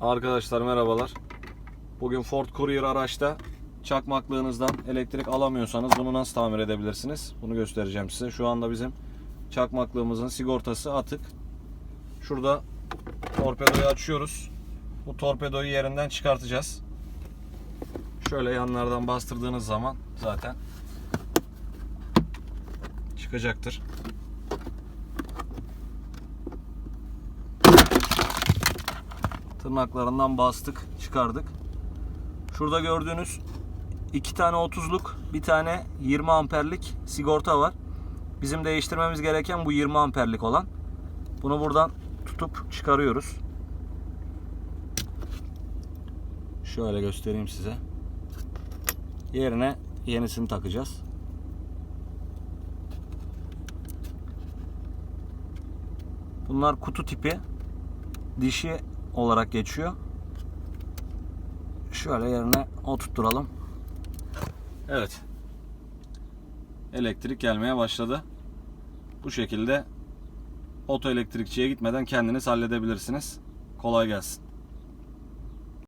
Arkadaşlar merhabalar. Bugün Ford Courier araçta çakmaklığınızdan elektrik alamıyorsanız bunu nasıl tamir edebilirsiniz? Bunu göstereceğim size. Şu anda bizim çakmaklığımızın sigortası atık. Şurada torpedoyu açıyoruz. Bu torpedoyu yerinden çıkartacağız. Şöyle yanlardan bastırdığınız zaman zaten çıkacaktır. Tırnaklarından bastık, çıkardık. Şurada gördüğünüz iki tane 30'luk, bir tane 20 amperlik sigorta var. Bizim değiştirmemiz gereken bu 20 amperlik olan. Bunu buradan tutup çıkarıyoruz. Şöyle göstereyim size. Yerine yenisini takacağız. Bunlar kutu tipi dişi olarak geçiyor. Şöyle yerine oturtturalım. Evet. Elektrik gelmeye başladı. Bu şekilde oto elektrikçiye gitmeden kendiniz halledebilirsiniz. Kolay gelsin.